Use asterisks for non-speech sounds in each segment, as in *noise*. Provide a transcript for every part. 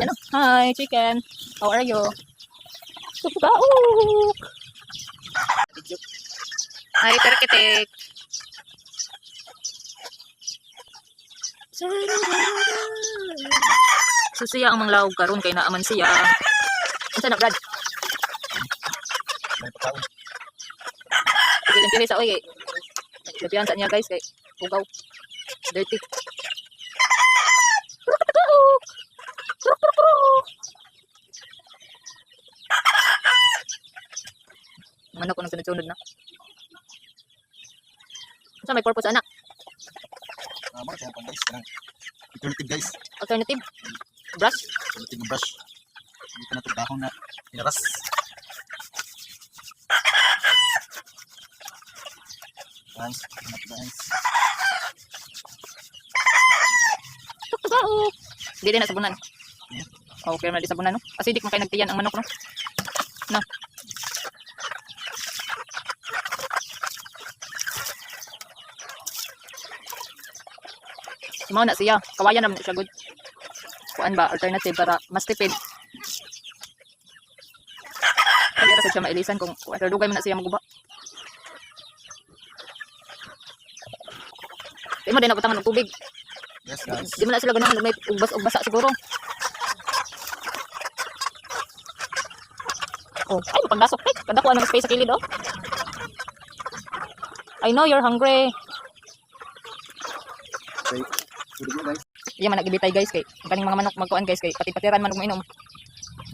ano? Hi, chicken. How are you? Tupaok! Hi, perketek. So siya ang manglawag karon kay naaman siya. Unsa na Brad? Sige kili sa oy. Labihan sa niya guys kay bugaw. Dirty. Manok ko nang sunod-sunod na. Sa may purpose anak? Tama, kaya pa guys. Kanang Alternative guys. Alternative? Brush? Alternative na brush. Ka na ito dahon na inaras. Guys, ingat guys. Hindi din na sabunan. Okay, na di sabunan no. Acidic man kay nagtiyan ang manok no. No. Sumaw na siya. Kawayan naman siya good. Kuan ba alternative para mas tipid. Kaya sa siya mailisan kung kuan dugay man na siya maguba. Di mo din nabutangan ng tubig. Yes guys. Di mo na sila ganahan may ubas-ubasa siguro. Oh, ay, pagdasok eh. Ganda ko ng space sa kilid, oh. I know you're hungry. Guys. Iya man nagibitay guys kay kaning mga manok magkuan guys kay pati-patiran man og mainom.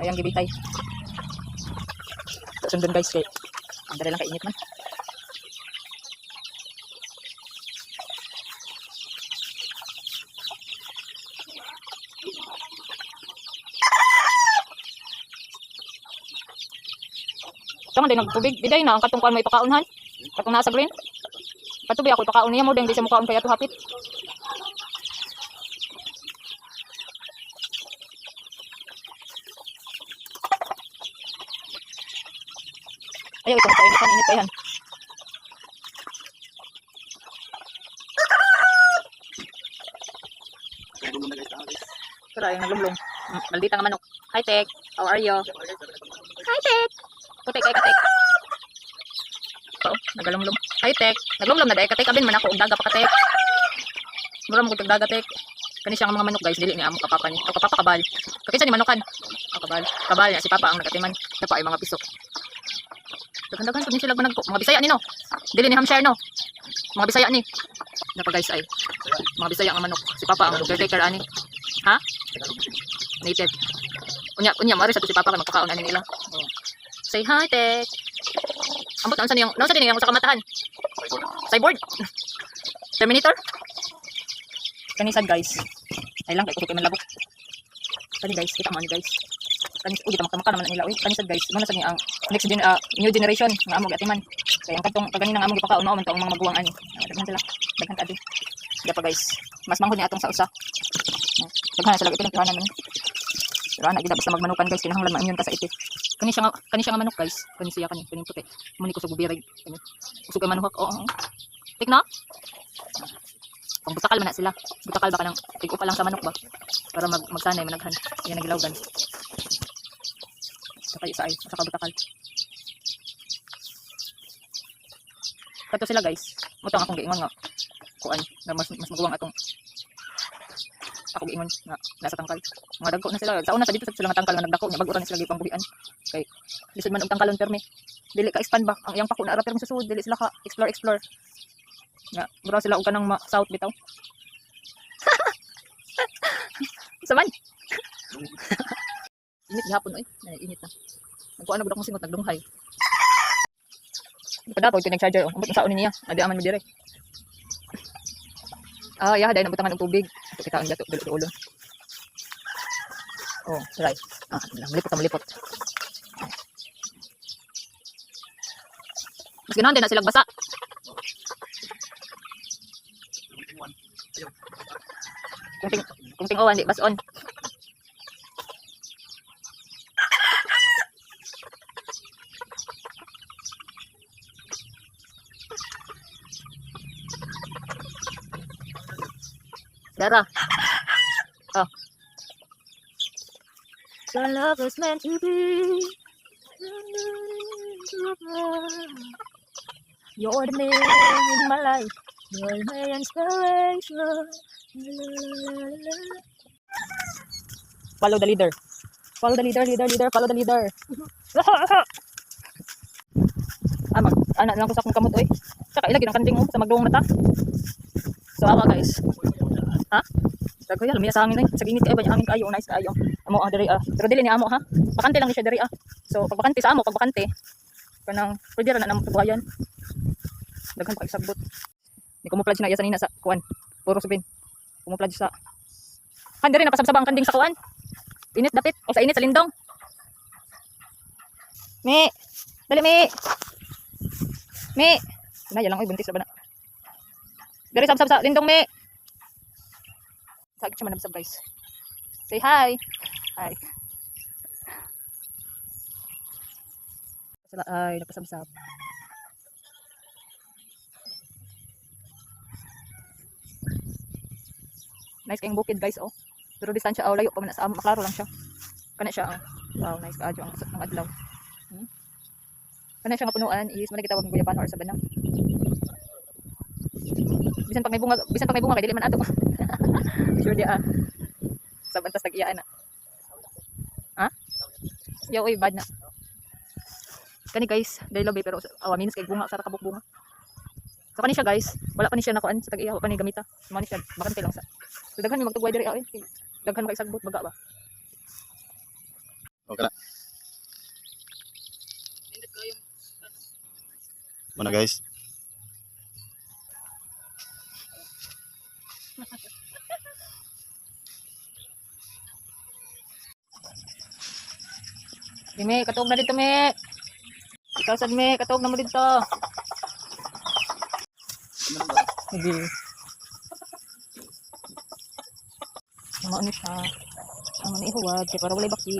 Ayang gibitay. Sundon guys kay ang lang kainit man. Tama din nagtubig. Diday na ang katong kuan may pakaunhan. Katong nasa green. Katubig ako pakaon niya mo din di siya mukaon kaya to hapit. Ayaw ito, kainitan, init pa yan. Pero yung naglumlong. Mm, Maldita nga manok. Hi, Tek. How are you? Hi, Tek. Putek, ay katek. Oo, nagalumlum. Hi, Tek. Naglumlum na dahil katek. Abin man ako, daga pa katek. Mura mo kong daga, Tek. Kani siya ang mga manok, guys. Dili ni amo kapapa ni. O kapapa kabal. Kakinsa ni manukan. O kabal. Kabal niya. Si papa ang nagatiman. Ito pa ay mga piso. Dagan-dagan po ni sila gunag Mga bisaya ni, no? Dili ni Hampshire, no? Mga bisaya ni. Napa guys ay. Mga bisaya ang manok. Si papa ang caretaker ani. Ha? Native. Unya, unya, mari sa si Papa kay magpakaon ani nila. Oh. Say hi, Tek. Ambot ang sa niyang, naon sa din niyang sa kamatahan? Cyborg. Terminator. Kanisan guys. Ay lang kay ko kay man labok. Kani guys, kita mo ani guys. Kani ugi ta makamaka naman ang nila. Uy, kanisan guys. Muna sa niya ang next gen ah, new generation nga amo gatiman. Kaya ang katong kagani nga amo gipakaon mao man ang mga maguwang ani. Ah, Daghan sila. Daghan ka di. Diya pa guys. Mas manghod ni atong sa usa. Daghan na sila ito ng namin. Pero ana gid basta magmanukan guys kinahanglan mainyon ka sa iti. Kani siya nga kani siya nga manok guys. Kani siya kani kani puti. Muni ko sa gubirag kani. Usog kay manuhak. Oo. oo. Tik na. Kung butakal man na sila. Butakal ba ka nang tig pa lang sa manok ba? Para mag magsanay managhan. Yan ang gilawgan. Saka isa ay saka butakal. Kato sila guys. Mutang akong giingon nga kuan na mas mas maguwang atong ako giingon nga nasa tangkal. Mga dagko na sila. Sa una sa dito sila nga tangkal nga nagdako nya bag-ura na sila gipang buhian. Kay lisod man og tangkalon permi. Dili ka expand ba ang iyang pako na ara permi sa sud dili sila ka explore explore. Nga mura sila og kanang south bitaw. *laughs* Saman. *laughs* init gihapon oy. Nay init na. Nagkuan na gud akong singot nagdunghay. Pada po ito nag-charger. Oh. Ambot na saon niya. Adi aman mo dire. Ah, ya, dahil nabutangan ng tubig. Ito kita ang dato, dulo ulo. Oh, try. Ah, malipot na malipot. Mas ganahan din na silang basa. Kung ting, kung ting owan, di bason. Dara. Oh. So love is meant to be. You're the man in my life. You're my inspiration. Follow the leader. Follow the leader, leader, leader, follow the leader. *laughs* ah, mag, anak lang ko sa akong kamot, oy. Tsaka ilagin ang kanting mo sa magduong mata. So, awa guys. Ha? Dago ya, lumiya sa hangin ay. Sa ginit kayo ba yung hangin kayo, nice kayo. Amo ah, diri ah. Pero dili ni amo ha. Bakante lang ni siya diri ah. So, pag bakante sa amo, pag bakante. Kanang, pwede ra na namo tubayan. Daghan pa isagbot. Ni kumupladge na iya sanina sa kuan. Puro subin. Kumupladge sa Han diri napasabsaba ang kanding sa kuan. Init dapit o sa init sa lindong. Me. Dali me. Me. Na yalang oy buntis na ba na. Diri sabsab sa lindong me. Sagit siya manabsab guys. Say hi. Hi. Sila ay napasabsab. Nice kayong bukid guys oh. Pero distansya oh layo pa man sa amo maklaro lang siya. Kana siya oh. Wow, nice kaadyo ang, ang adlaw. Hmm? Kana siya nga punuan is man gitawag ng guyapan or sa banang. Bisan pag may bunga, bisan pag may bunga kay dili man ato. *laughs* *laughs* sure di ah. Sa bantas tag-iyaan na. Ha? Yaw oy bad na. Kani guys, dahil labi pero awa minus kay bunga sa kabuk bunga. So kani siya guys, wala pa ni siya nakuan sa tag-iya, wala pa ni gamita. Mani siya, bakante lang sa. So daghan mi magtugway diri ay. Daghan kay sagbot baga ba. Okay na. Muna guys. Dime, katog na dito me. Ikaw sad me, katog na mo dito. Sige. Ano ano siya? Ano ihuwag, kaya para walay baki.